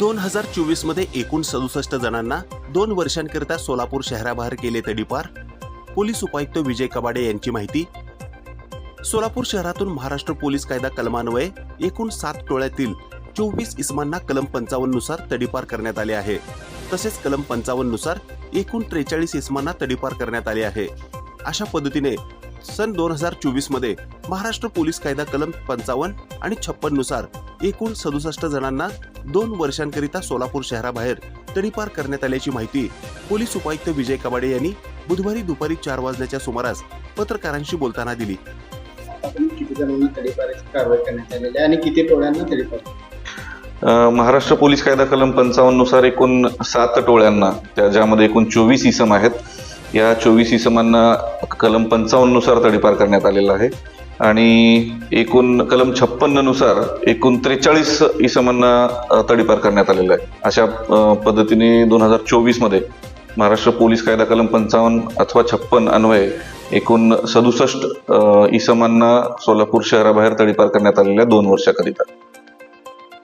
दोन हजार चोवीसमध्ये एकूण सदुसष्ट जणांना दोन वर्षांकरिता सोलापूर शहराबाहेर केले तडीपार पोलीस उपायुक्त विजय कबाडे यांची माहिती. सोलापूर शहरातून महाराष्ट्र पोलीस कायदा कलमान्वये एकूण सात टोळ्यातील चोवीस इसमांना कलम पंचावन्ननुसार तडीपार करण्यात आले आहे. तसेच कलम पंचावन्ननुसार एकूण त्रेचाळीस इसमांना तडीपार करण्यात आले आहे. अशा पद्धतीने सन दोन हजार चोवीसमध्ये महाराष्ट्र पोलीस कायदा कलम पंचावन्न आणि छप्पननुसार एकूण सदुसष्ट जणांना दोन वर्षांकरिता सोलापूर शहराबाहेर तडीपार करण्यात आल्याची माहिती पोलीस उपायुक्त विजय कबाडे यांनी बुधवारी दुपारी चार वाजण्याच्या सुमारास पत्रकारांशी बोलताना दिली. किती आणि महाराष्ट्र पोलीस कायदा कलम पंचावन्ननुसार एकूण सात टोळ्यांना त्या ज्यामध्ये एकूण चोवीस इसम आहेत या चोवीस इसमांना कलम पंचावन्ननुसार तडीपार करण्यात आलेला आहे. आणि एकूण कलम छप्पन्ननुसार एकूण त्रेचाळीस इसमांना तडीपार करण्यात आलेला आहे. अशा पद्धतीने दोन हजार चोवीसमध्ये महाराष्ट्र पोलीस कायदा कलम पंचावन्न अथवा छप्पन अन्वये एकूण सदुसष्ट इसमांना सोलापूर शहराबाहेर तडीपार करण्यात आलेल्या दोन वर्षाकरिता.